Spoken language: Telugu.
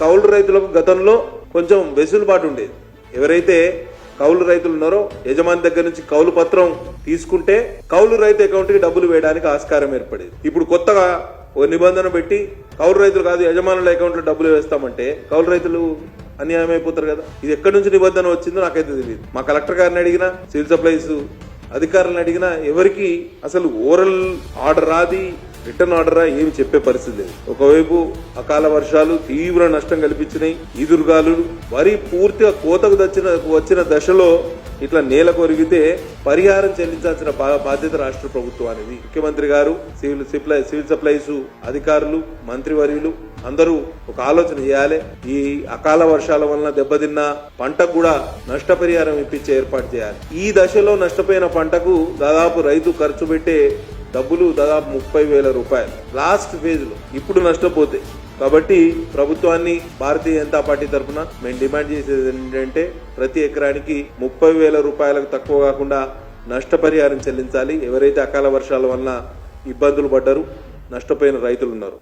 కౌలు రైతులకు గతంలో కొంచెం వెసులుబాటు ఉండేది. ఎవరైతే కౌలు రైతులు ఉన్నారో యజమాని దగ్గర నుంచి కౌలు పత్రం తీసుకుంటే కౌలు రైతు అకౌంట్కి డబ్బులు వేయడానికి ఆస్కారం ఏర్పడేది. ఇప్పుడు కొత్తగా ఓ నిబంధన పెట్టి కౌలు రైతులు కాదు యజమానుల అకౌంట్లో డబ్బులు వేస్తామంటే కౌలు రైతులు అన్యాయం అయిపోతారు కదా. ఇది ఎక్కడి నుంచి నిబంధన వచ్చిందో నాకైతే తెలియదు మా కలెక్టర్ గారిని అడిగినా సివిల్ సప్లైస్ అధికారులను అడిగినా ఎవరికి అసలు ఓరల్ ఆర్డర్ రాది రిటర్న్ ఆర్డర్ ఏమి చెప్పే పరిస్థితి లేదు. ఒకవైపు అకాల వర్షాలు తీవ్ర నష్టం కల్పించినాయి. ఈదురుగాలు వరి పూర్తిగా కోతకు దచ్చిన వచ్చిన దశలో ఇట్లా నేల కొరిగితే పరిహారం చెల్లించాల్సిన బా- బాధ్యత రాష్ట్ర ప్రభుత్వానికి ముఖ్యమంత్రి గారు సివిల్ సప్లై సివిల్ సప్లైస్ అధికారులు మంత్రివర్యులు అందరూ ఒక ఆలోచన చేయాలి. ఈ అకాల వర్షాల వలన దెబ్బతిన్న పంటకు కూడా నష్టపరిహారం ఇప్పించే ఏర్పాటు చేయాలి. ఈ దశలో నష్టపోయిన పంటకు దాదాపు రైతు ఖర్చు పెట్టే డబ్బులు దాదాపు ముప్పై వేల రూపాయలు. లాస్ట్ ఫేజ్లో ఇప్పుడు నష్టపోతే. కాబట్టి ప్రభుత్వాన్ని భారతీయ జనతా పార్టీ తరఫున మేము డిమాండ్ చేసేది ఏంటంటే ప్రతి ఎకరానికి ముప్పై వేల రూపాయలకు తక్కువ కాకుండా నష్టపరిహారం చెల్లించాలి. ఎవరైతే అకాల వర్షాల వలన ఇబ్బందులు పడ్డారు నష్టపోయిన రైతులు ఉన్నారు.